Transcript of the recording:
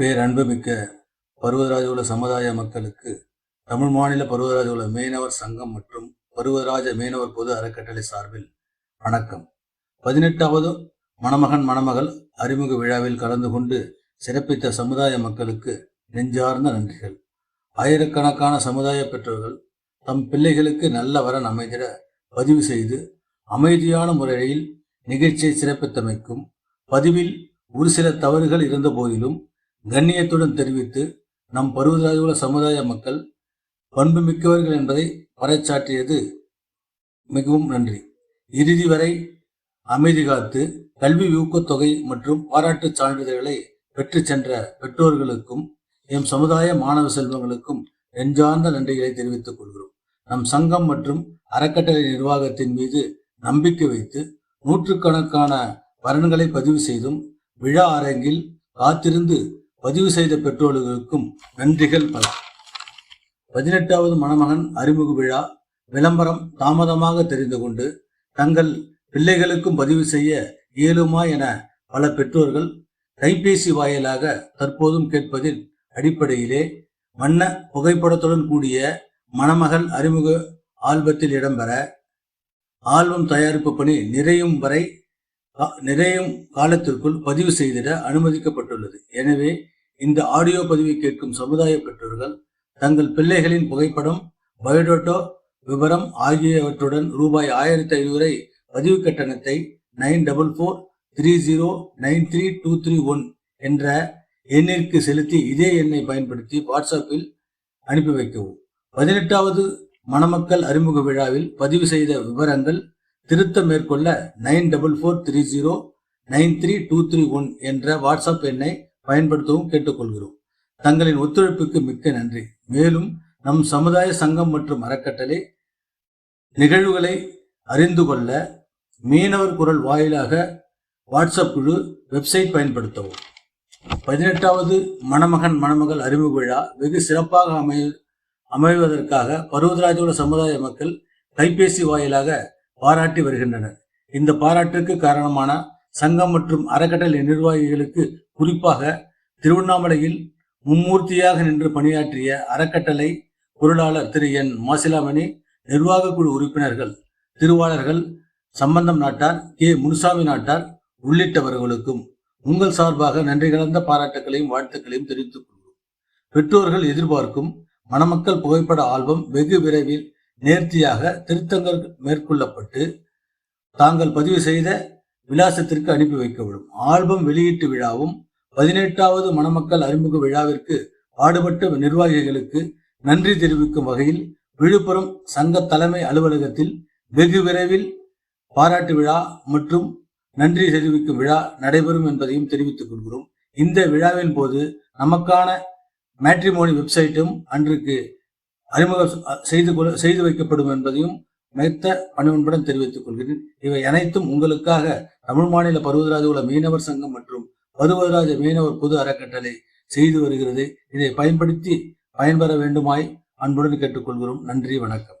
பேரன்புமிக்க பருவதராஜகுல சமுதாய மக்களுக்கு தமிழ் மாநில பருவதராஜகுல மீனவர் சங்கம் மற்றும் பருவதராஜ மீனவர் பொது அறக்கட்டளை சார்பில் வணக்கம். பதினெட்டாவது மணமகன் மணமகள் அறிமுக விழாவில் கலந்து கொண்டு சிறப்பித்த சமுதாய மக்களுக்கு நெஞ்சார்ந்த நன்றிகள். ஆயிரக்கணக்கான சமுதாய பெற்றோர்கள் தம் பிள்ளைகளுக்கு நல்ல வரன் அமைந்திட பதிவு செய்து அமைதியான முறையில் நிகழ்ச்சியை சிறப்பித்தமைக்கும் பதிவில் ஒரு சில தவறுகள் இருந்த போதிலும் கண்ணியத்துடன் தெரிவித்து நம் பருவராஜகுல சமுதாய மக்கள் பண்பு மிக்கவர்கள் என்பதை பறைச்சாற்றியது மிகவும் நன்றி. இறுதி வரை அமைதி காத்து கல்வி ஊக்கத்தொகை மற்றும் பாராட்டுச் சான்றிதழ்களை பெற்று சென்ற பெற்றோர்களுக்கும் எம் சமுதாய மாணவ செல்வங்களுக்கும் நெஞ்சார்ந்த நன்றிகளை தெரிவித்துக் கொள்கிறோம். நம் சங்கம் மற்றும் அறக்கட்டளை நிர்வாகத்தின் மீது நம்பிக்கை வைத்து நூற்றுக்கணக்கான வரன்களை பதிவு செய்தும் விழா அரங்கில் காத்திருந்து பதிவு செய்த பெற்றோர்களுக்கும் நன்றிகள். பல பதினெட்டாவது மணமகன் அறிமுக விழா விளம்பரம் தாமதமாக தெரிந்து கொண்டு தங்கள் பிள்ளைகளுக்கும் பதிவு செய்ய இயலுமா என பல பெற்றோர்கள் கைபேசி வாயிலாக தற்போதும் கேட்பதின் அடிப்படையிலே வண்ண புகைப்படத்துடன் கூடிய மணமகள் அறிமுக ஆல்பத்தில் இடம்பெற ஆல்பம் தயாரிப்பு பணி நிறையும் வரை நிறையும் காலத்திற்குள் பதிவு செய்திட அனுமதிக்கப்பட்டுள்ளது. எனவே இந்த ஆடியோ பதிவை கேட்கும் சமுதாய பெற்றோர்கள் தங்கள் பிள்ளைகளின் புகைப்படம் பயோடோட்டோ விவரம் ஆகியவற்றுடன் ரூபாய் ஆயிரத்தி ஐநூறை பதிவு கட்டணத்தை nine double four three zero nine three two three one என்ற எண்ணிற்கு செலுத்தி இதே எண்ணை பயன்படுத்தி வாட்ஸ்அப்பில் அனுப்பி வைக்கவும். பதினெட்டாவது மணமக்கள் அறிமுக விழாவில் பதிவு செய்த விவரங்கள் திருத்தம் மேற்கொள்ள nine double four three zero nine three two three one என்ற வாட்ஸ்அப் எண்ணை பயன்படுத்தவும் கேட்டுக்கொள்கிறோம். தங்களின் ஒத்துழைப்புக்கு மிக்க நன்றி. மேலும் நம் சமுதாய சங்கம் மற்றும் அறக்கட்டளை நிகழ்வுகளை அறிந்து கொள்ள மீனவர் குரல் வாயிலாக வாட்ஸ்அப் குழு வெப்சைட் பயன்படுத்தவும். பதினெட்டாவது மணமகன் மணமகள் அறிமுக விழா வெகு சிறப்பாக அமை அமைவதற்காக பருவதராஜோட சமுதாய மக்கள் கைபேசி வாயிலாக பாராட்டி வருகின்றனர். இந்த பாராட்டுக்கு காரணமான சங்கம் மற்றும் அறக்கட்டளை நிர்வாகிகளுக்கு குறிப்பாக திருவண்ணாமலையில் மும்மூர்த்தியாக நின்று பணியாற்றிய அறக்கட்டளை பொருளாளர் திரு. என். மாசிலாமணி நிர்வாக குழு உறுப்பினர்கள் திருவாளர்கள் சம்பந்தம் நாட்டார் கே. முனுசாமி நாட்டார் உள்ளிட்டவர்களுக்கும் உங்கள் சார்பாக நன்றி கலந்த பாராட்டுகளையும் வாழ்த்துக்களையும் தெரிவித்துக் கொள்கிறோம். பெற்றோர்கள் எதிர்பார்க்கும் மணமக்கள் புகைப்பட ஆல்பம் வெகு விரைவில் நேர்த்தியாக திருத்தங்கள் மேற்கொள்ளப்பட்டு தாங்கள் பதிவு செய்த விலாசத்திற்கு அனுப்பி வைக்கப்படும். ஆல்பம் வெளியீட்டு விழாவும் பதினெட்டாவது மணமக்கள் அறிமுக விழாவிற்கு பாடுபட்ட நிர்வாகிகளுக்கு நன்றி தெரிவிக்கும் வகையில் விழுப்புரம் சங்க தலைமை அலுவலகத்தில் வெகு விரைவில் பாராட்டு விழா மற்றும் நன்றி தெரிவிக்கும் விழா நடைபெறும் என்பதையும் தெரிவித்துக் கொள்கிறோம். இந்த விழாவின் போது நமக்கான மேட்ரிமோனி வெப்சைட்டும் அன்றைக்கு அறிமுகம் செய்து கொள்ள செய்து வைக்கப்படும் என்பதையும் மெத்த பணிவன்புடன் தெரிவித்துக் கொள்கிறேன். இவை அனைத்தும் உங்களுக்காக தமிழ் மாநில பருவதராஜகுல மீனவர் சங்கம் மற்றும் பருவதராஜ மீனவர் பொது அறக்கட்டளை செய்து வருகிறது. இதை பயன்படுத்தி பயன்பெற வேண்டுமாய் அன்புடன் கேட்டுக்கொள்கிறோம். நன்றி வணக்கம்.